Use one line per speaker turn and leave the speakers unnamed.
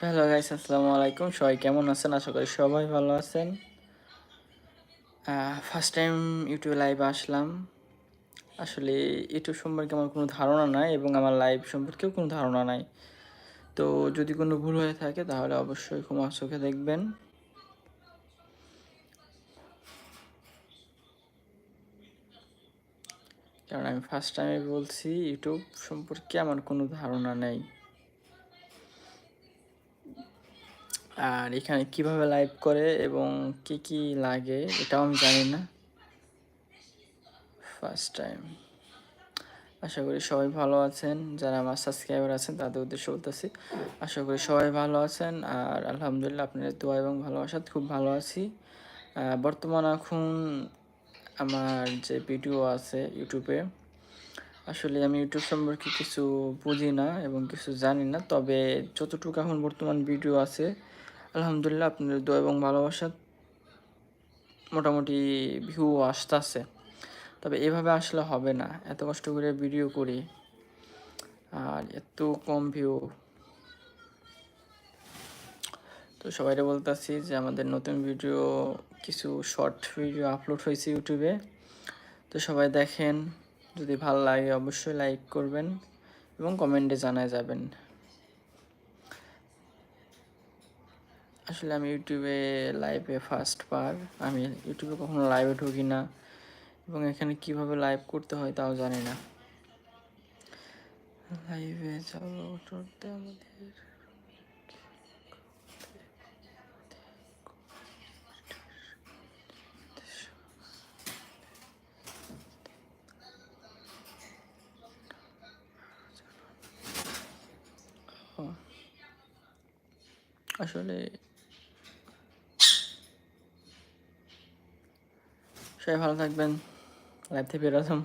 Hello guys আসসালামু আলাইকুম। সবাই কেমন আছেন? আশা করি সবাই ভালো আছেন। ফার্স্ট টাইম ইউটিউবে লাইভে আসলাম। আসলে ইউটিউব সম্পর্কে আমার কোনো ধারণা নাই এবং আমার লাইভ সম্পর্কেও কোনো ধারণা নাই। তো যদি কোনো ভুল হয়ে থাকে, তাহলে অবশ্যই ক্ষমা চোখে দেখবেন। কারণ আমি ফার্স্ট টাইমে বলছি ইউটিউব সম্পর্কে আমার কোনো ধারণা নেই। আর এখানে কীভাবে লাইভ করে এবং কি কি লাগে, এটাও আমি জানি না। ফার্স্ট টাইম আশা করি সবাই ভালো আছেন। যারা আমার সাবস্ক্রাইবার আছেন, তাদের উদ্দেশ্য বলতেছি, আশা করি সবাই ভালো আছেন। আর আলহামদুলিল্লাহ আপনাদের দোয়া এবং ভালোবাসা খুব ভালো আছি। বর্তমান এখন আমার যে ভিডিও আছে ইউটিউবে আসলে আমি ইউটিউব সম্পর্কে কিছু বুঝি না এবং কিছু জানি না। তবে যতটুকু এখন বর্তমান ভিডিও আছে আলহামদুলিল্লাহ, আপনাদের দোয়া এবং ভালোবাসা মোটামুটি ভিউ আসতেছে। তবে এভাবে আসলে হবে না। এত কষ্ট করে ভিডিও করি, আর এত কম ভিউ তো সবাইরে বলতেছি যে, আমাদের নতুন ভিডিও কিছু শর্ট ভিডিও আপলোড হয়েছে ইউটিউবে তো সবাই দেখেন, যদি ভালো লাগে অবশ্যই লাইক করবেন এবং কমেন্টে জানায় যাবেন। আসলে আমি ইউটিউবে লাইভে ফার্স্ট পার আমি ইউটিউবে কখনো লাইভে ঢুকি না। এবং এখানে কীভাবে লাইভ করতে হয় তাও জানি না। লাইভে আমাদের আসলে সবাই ভালো থাকবেন। লাইভ থেকে বেরোতাম